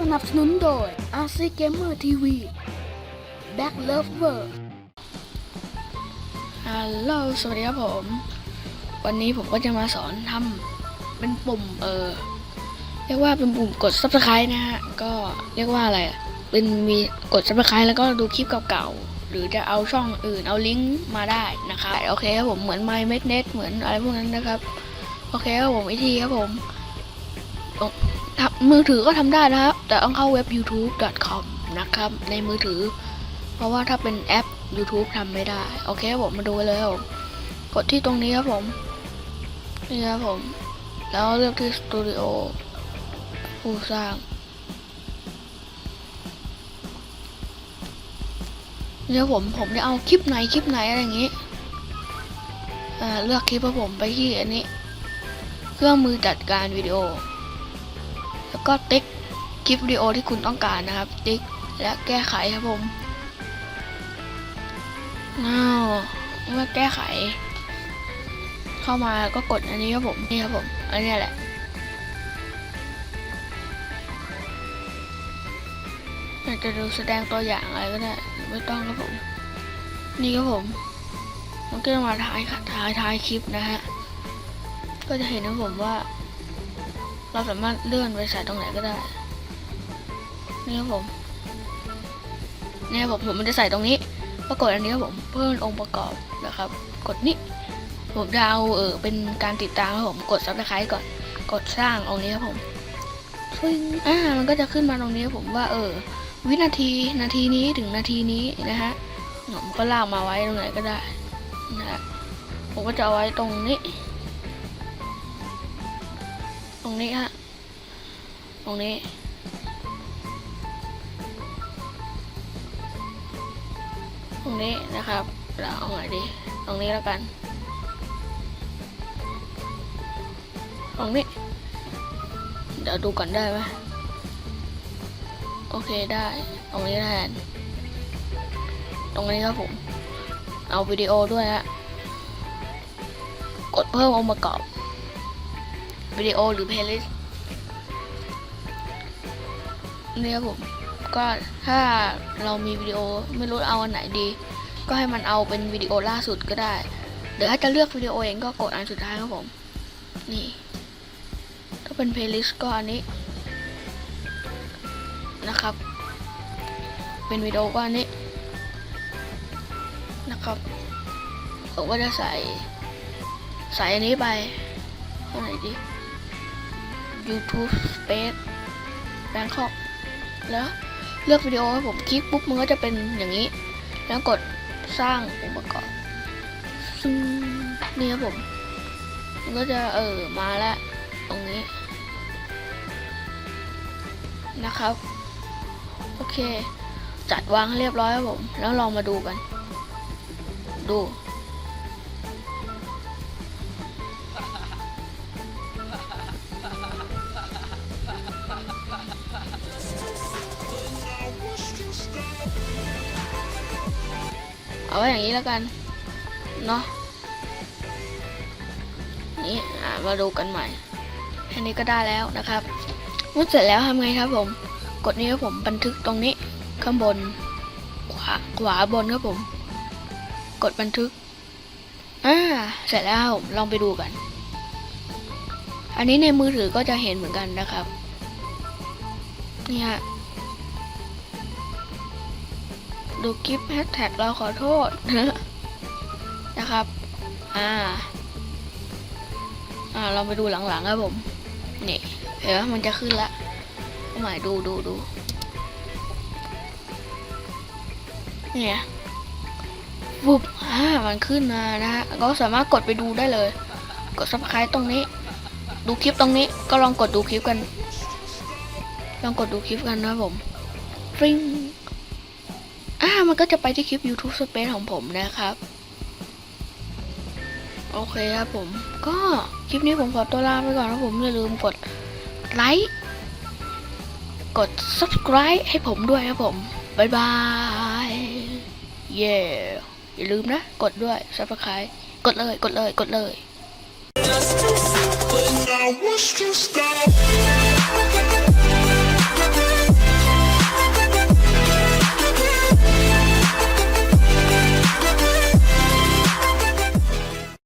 สนับสนุนโดย RC Gamer TV Back Lover ฮัลโหลสวัสดีครับผม วันนี้ผมก็จะมาสอนทำเป็นปุ่มเออเรียกว่าเป็นปุ่มกด subscribe นะฮะ ก็เรียกว่าอะไร เป็นมีกด subscribe แล้วก็ดูคลิปเก่าๆ หรือจะเอาช่องอื่นเอาลิงก์มาได้นะครับ โอเคครับผมเหมือน My m a g n e t เหมือนอะไรพวกนั้นนะครับ โอเคครับผมวิธีครับผมทำมือถือก็ทำได้นะครับ แต่ต้องเข้าเว็บ youtube.com นะครับ ในมือถือ เพราะว่าถ้าเป็นแอป YouTube ทำไม่ได้ โอเคครับผมมาดูเลยครับผมกดที่ตรงนี้ครับผม นี่ครับผม แล้วเลือกที่สตูดิโอผู้สร้างเนี่ยผมผมจะเอาคลิปไหนคลิปไหนอะไรอย่างงี้เลือกคลิปครับผมไปที่อันนี้ เครื่องมือจัดการวิดีโอ แล้วก็ติ๊กคลิปวิดีโอที่คุณต้องการนะครับ ติ๊กและแก้ไขครับผมอ้าวเมื่อแก้ไข เข้ามาก็กดอันนี้ครับผมนี่ครับผมอันนี้แหละอยากจะดูแสดงตัวอย่างอะไรก็ได้ไม่ต้องครับผม นี่ครับผม มันก็จะมาท้ายท้ายท้ายคลิปนะฮะ ก็จะเห็นนะผมว่า เราสามารถเลื่อนไปใส่ตรงไหนก็ได้ นี่ครับผมนี่ครับผมผมมันจะใส่ตรงนี้ ปรากฏอันนี้ครับผมเพิ่มองค์ประกอบนะครับ กดนี้ ผมจะเอาเออเป็นการติดตามครับผมกดซับสไครต์ก่อน กดสร้างตรงนี้ครับผมซึ่งอ่ามันก็จะขึ้นมาตรงนี้ครับผมว่า เออ วินาทีนาทีนี้ถึงนาทีนี้นะฮะผมก็ลากมาไว้ตรงไหนก็ได้นะฮะผมก็จะเอาไว้ตรงนี้ต รงนี้ฮะ ตรงนี้ ตรงนี้นะครับ เราเอาไหนดี ตรงนี้แล้วกัน ตรงนี้ เดี๋ยวดูก่อนได้ไหมโอเคได้ ตรงนี้แทน ตรงนี้ครับผม เอาวิดีโอด้วยฮะ กดเพิ่มองค์ประกอบ วิดีโอหรือ playlist นี่ครับผม ก็ถ้าเรามีวิดีโอไม่รู้เอาอันไหนดี ก็ให้มันเอาเป็นวิดีโอล่าสุดก็ได้ เดี๋ยวถ้าจะเลือกวิดีโอเองก็กดอันสุดท้ายครับผม นี่ ถ้าเป็น playlist ก็อันนี้นะครับ เป็นวิดีโอก็อันนี้นะครับผมก็จะใส่ใส่อันนี้ไปอันไหนดี YouTube Space Bangkok แล้วเลือกวิดีโอให้ผมคลิกปุ๊บมันก็จะเป็นอย่างนี้ แล้วกดสร้างองค์ประกอบซึ่งนี่ครับผม มันก็จะเออมาแล้วตรงนี้ นะครับ โอเค จัดวางให้เรียบร้อยครับผม แล้วลองมาดูกัน ดู เอาไว้อย่างนี้แล้วกัน เนาะนี่มาดูกันใหม่ แค่นี้ก็ได้แล้วนะครับเมื่อเสร็จแล้วทำไงครับผม กดนี้ครับผมบันทึกตรงนี้ ข้างบน ขวาขวาบนครับผม กดบันทึกอ่าเสร็จแล้วผมลองไปดูกัน อันนี้ในมือถือก็จะเห็นเหมือนกันนะครับ นี่ฮะ ดูคลิปแฮชแท็กเราขอโทษนะครับ อ่า อ่า เราไปดูหลังๆครับผม นี่เห็นไหมมันจะขึ้นละเอาใหม่ดูดูดูเนี่ยวุบอ่ามันขึ้นมานะฮะ ก็สามารถกดไปดูได้เลย กด subscribe ตรงนี้ ดูคลิปตรงนี้ ก็ลองกดดูคลิปกัน ลองกดดูคลิปกันนะผมฟริ้ง อ่ามันก็จะไปที่คลิป YouTube Space ของผมนะครับ โอเคครับผม ก็คลิปนี้ผมขอตัวลาไปก่อนนะผมอย่าลืมกดไลค์กด subscribe ให้ผมด้วยครับผม บ๊ายบาย เย้อย่าลืมนะ กดด้วย subscribe กดเลย กดเลย กดเลย But now I was to stop.